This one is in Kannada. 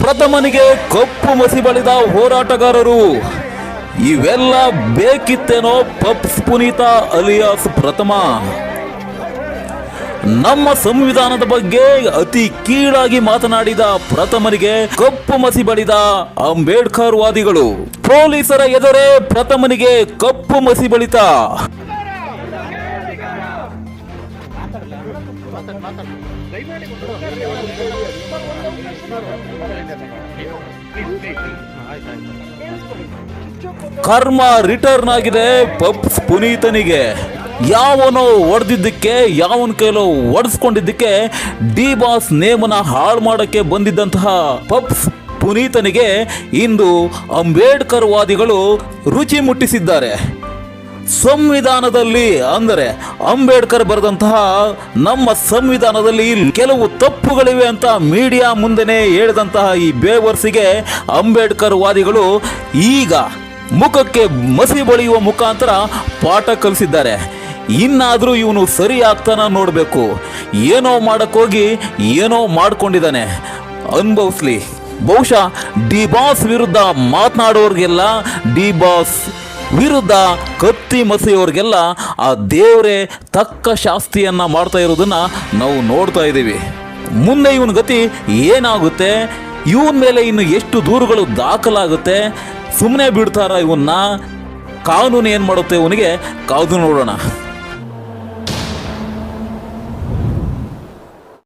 ಪ್ರಥಮನಿಗೆ ಕಪ್ಪು ಮಸಿ ಬಳಿದ ಹೋರಾಟಗಾರರು, ಇವೆಲ್ಲ ಬೇಕಿತ್ತೇನೋ ಪಪ್ಸ್ ಪುನೀತ ಅಲಿಯಾಸ್ ಪ್ರಥಮ. ನಮ್ಮ ಸಂವಿಧಾನದ ಬಗ್ಗೆ ಅತಿ ಕೀಳಾಗಿ ಮಾತನಾಡಿದ ಪ್ರಥಮನಿಗೆ ಕಪ್ಪು ಮಸಿ ಬಳಿದ ಅಂಬೇಡ್ಕರ್ ವಾದಿಗಳು ಪೊಲೀಸರ ಎದುರೇ ಪ್ರಥಮನಿಗೆ ಕಪ್ಪು ಮಸಿ ಬಳಿತ. ಕರ್ಮ ರಿಟರ್ನ್ ಆಗಿದೆ ಪಪ್ಸ್ ಪುನೀತನಿಗೆ. ಯಾವನೋ ಹೊಡೆದಿದ್ದಕ್ಕೆ ಯಾವನ ಕೈಲೋ ಒಡಿಸ್ಕೊಂಡಿದ್ದಕ್ಕೆ ಡಿ ಬಾಸ್ ನೇಮನ ಹಾಳು ಮಾಡಕ್ಕೆ ಬಂದಿದ್ದಂತಹ ಪಪ್ಸ್ ಪುನೀತನಿಗೆ ಇಂದು ಅಂಬೇಡ್ಕರ್ ವಾದಿಗಳು ರುಚಿ ಮುಟ್ಟಿಸಿದ್ದಾರೆ. ಸಂವಿಧಾನದಲ್ಲಿ ಅಂದರೆ ಅಂಬೇಡ್ಕರ್ ಬರೆದಂತಹ ನಮ್ಮ ಸಂವಿಧಾನದಲ್ಲಿ ಕೆಲವು ತಪ್ಪುಗಳಿವೆ ಅಂತ ಮೀಡಿಯಾ ಮುಂದೆನೆ ಹೇಳಿದಂತಹ ಈ ಬೇವರ್ಸಿಗೆ ಅಂಬೇಡ್ಕರ್ ವಾದಿಗಳು ಈಗ ಮುಖಕ್ಕೆ ಮಸಿ ಬಳಿಯುವ ಮುಖಾಂತರ ಪಾಠ ಕಲಿಸಿದ್ದಾರೆ. ಇನ್ನಾದರೂ ಇವನು ಸರಿ ಆಗ್ತಾನ ನೋಡಬೇಕು. ಏನೋ ಮಾಡೋಕ್ಕೋಗಿ ಏನೋ ಮಾಡ್ಕೊಂಡಿದ್ದಾನೆ. ಅನುಭವಿಸ್ಲಿ. ಬಹುಶಃ ಡಿ ಬಾಸ್ ವಿರುದ್ಧ ಮಾತನಾಡೋರಿಗೆಲ್ಲ ಡಿ ಬಾಸ್ ವಿರುದ್ಧ ಕತ್ತಿ ಮಸೆಯೋರಿಗೆಲ್ಲ ಆ ದೇವರೇ ತಕ್ಕ ಶಾಸ್ತಿಯನ್ನು ಮಾಡ್ತಾ ಇರೋದನ್ನು ನಾವು ನೋಡ್ತಾ ಇದ್ದೀವಿ. ಮುಂದೆ ಇವನ ಗತಿ ಏನಾಗುತ್ತೆ? ಇವನ ಮೇಲೆ ಇನ್ನು ಎಷ್ಟು ದೂರುಗಳು ದಾಖಲಾಗುತ್ತೆ? ಸುಮ್ಮನೆ ಬಿಡ್ತಾರ ಇವನ್ನ? ಕಾನೂನು ಏನು ಮಾಡುತ್ತೆ? ಇವನಿಗೆ ಕಾದು ನೋಡೋಣ.